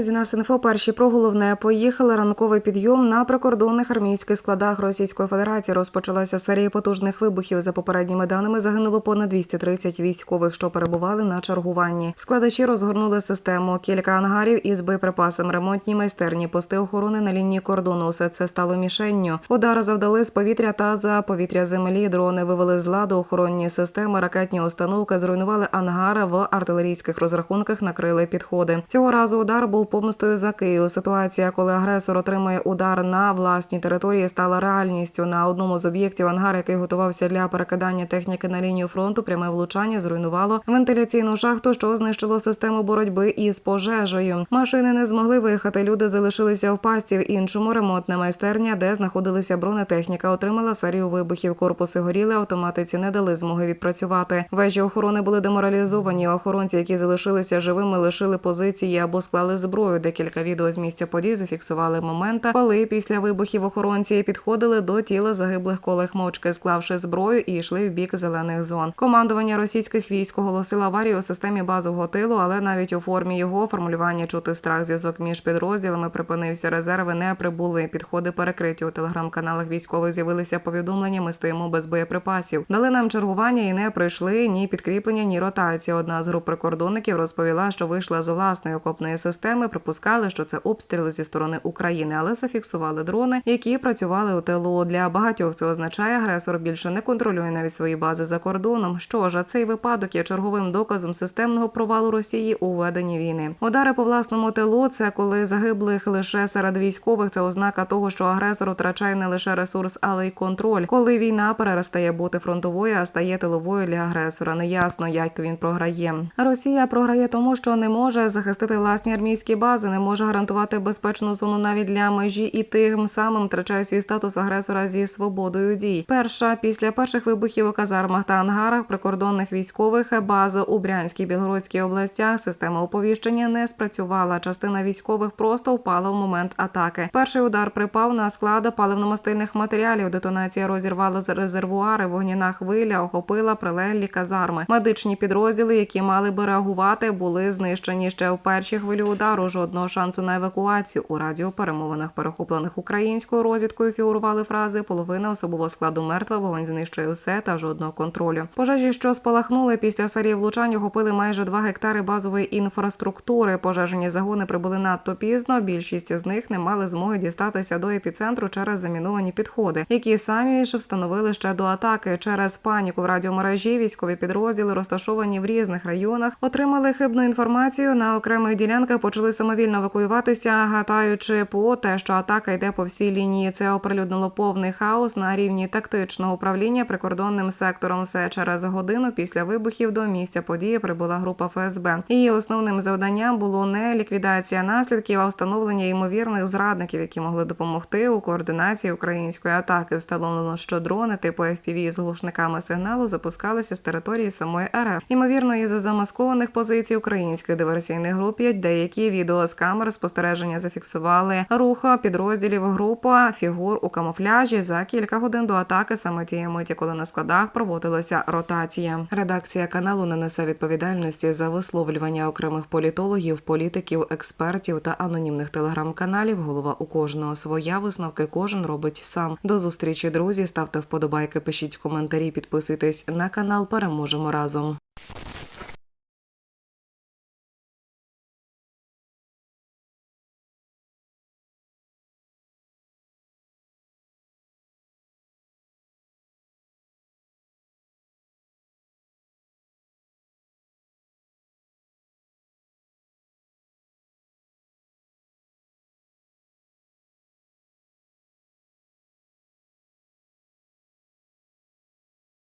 друзі, на Синфо перші про головне поїхали. Ранковий підйом на прикордонних армійських складах Російської Федерації розпочалася серія потужних вибухів. За попередніми даними загинуло понад 230 військових, що перебували на чергуванні. Складачі розгорнули систему. Кілька ангарів із боєприпасом, ремонтні майстерні, пости охорони на лінії кордону. Усе це стало мішенню. Удари завдали з повітря та за повітря землі. Дрони вивели з ладу охоронні системи, ракетні установки зруйнували ангари в артилерійських розрахунках, накрили підходи. Цього разу удар був помстою за Київ. Ситуація, коли агресор отримує удар на власній території, стала реальністю. На одному з об'єктів ангар, який готувався для перекидання техніки на лінію фронту, пряме влучання зруйнувало вентиляційну шахту, що знищило систему боротьби із пожежею. Машини не змогли виїхати. Люди залишилися в пастці. В іншому ремонтна майстерня, де знаходилися бронетехніка, отримала серію вибухів. Корпуси горіли, автоматиці не дали змоги відпрацювати. Вежі охорони були деморалізовані. Охоронці, які залишилися живими, лишили позиції або склали зброю. Декілька відео з місця подій зафіксували моменти, коли після вибухів охоронці підходили до тіла загиблих колег мовчки, склавши зброю і йшли в бік зелених зон. Командування російських військ оголосило аварію у системі базового тилу, але навіть у формі його формулювання чути страх зв'язок між підрозділами припинився. Резерви не прибули. Підходи перекриті у телеграм-каналах військових. З'явилися повідомлення. Ми стоїмо без боєприпасів. Дали нам чергування і не прийшли ні підкріплення, ні ротація. Одна з груп прикордонників розповіла, що вийшла з власної окопної системи. Припускали, що це обстріли зі сторони України, але зафіксували дрони, які працювали у тилу. Для багатьох це означає, агресор більше не контролює навіть свої бази за кордоном. Що ж, а цей випадок є черговим доказом системного провалу Росії у веденні війни. Удари по власному тилу це коли загиблих лише серед військових. Це ознака того, що агресор втрачає не лише ресурс, але й контроль. Коли війна перестає бути фронтовою, а стає тиловою для агресора. Неясно, як він програє. Росія програє тому, що не може захистити власні армійські бази, не може гарантувати безпечну зону навіть для межі, і тим самим втрачає свій статус агресора зі свободою дій. Перша після перших вибухів у казармах та ангарах прикордонних військових бази у Брянській Білгородській областях система оповіщення не спрацювала. Частина військових просто впала в момент атаки. Перший удар припав на склад паливно-мастильних матеріалів. Детонація розірвала резервуари. Вогняна хвиля охопила прилеглі казарми. Медичні підрозділи, які мали би реагувати, були знищені ще в першій хвилі удару. Жодного шансу на евакуацію. У радіоперемовинах, перехоплених українською розвідкою, фігурували фрази половина особового складу мертва, вогонь знищує все та жодного контролю. Пожежі, що спалахнули після серії влучань, охопили майже 2 гектари базової інфраструктури. Пожежені загони прибули надто пізно. Більшість з них не мали змоги дістатися до епіцентру через заміновані підходи, які самі ж встановили ще до атаки. Через паніку в радіомережі військові підрозділи, розташовані в різних районах, отримали хибну інформацію. На окремих ділянках почали самовільно евакуюватися, гатаючи по те, що атака йде по всій лінії. Це оприлюднило повний хаос на рівні тактичного управління прикордонним сектором. Все через годину після вибухів до місця події прибула група ФСБ. Її основним завданням було не ліквідація наслідків, а встановлення ймовірних зрадників, які могли допомогти у координації української атаки. Встановлено, що дрони типу FPV з глушниками сигналу запускалися з території самої РФ. Ймовірно, із замаскованих позицій українських диверсійних груп є деякі відео з камер спостереження зафіксували рух підрозділів група фігур у камуфляжі за кілька годин до атаки саме тієї миті, коли на складах проводилася ротація. Редакція каналу не несе відповідальності за висловлювання окремих політологів, політиків, експертів та анонімних телеграм-каналів. Голова у кожного своя висновки кожен робить сам. До зустрічі, друзі. Ставте вподобайки, пишіть коментарі, підписуйтесь на канал. Переможемо разом.